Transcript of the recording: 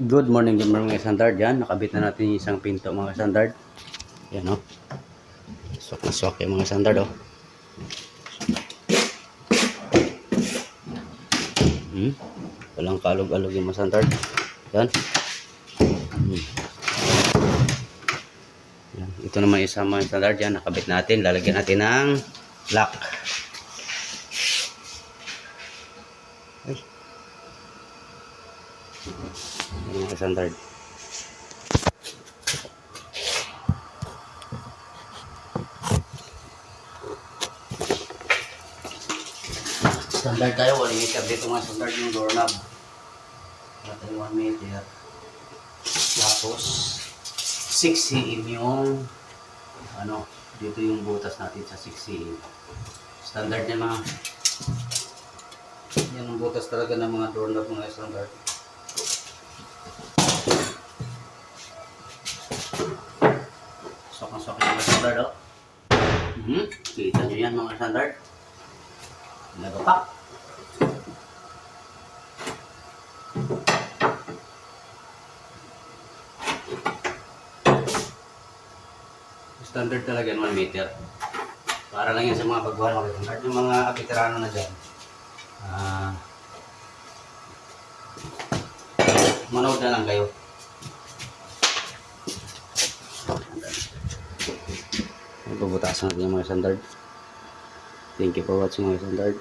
Good morning, good morning mga standard. Yan, nakabit na natin yung isang pinto mga standard. Yan o. Swak na swak yung mga standard o. Hmm? Walang kalog-alog yung mga standard. Yan. Hmm. Yan. Ito naman isa mga standard. Yan, nakabit natin. Lalagyan natin ng lock. Ay. Yan mga standard. Standard tayo, wala yung ikab dito mga standard yung doorknob. Tayong 1 meter. Tapos, 6 cm yung ano, dito yung butas natin sa 6 cm. Standard yan mga yan ang butas talaga ng mga doorknob mga standard. Standard oh. Mhm. Kita nyo yan mga standard. Nagapak. Standard talaga 1 meter. Para lang yan sa mga baguhan mga standard. Yung mga veterano na dyan. Ah, manood na lang kayo. Magbubutasan natin yung mga standard. Thank you for watching mga standard.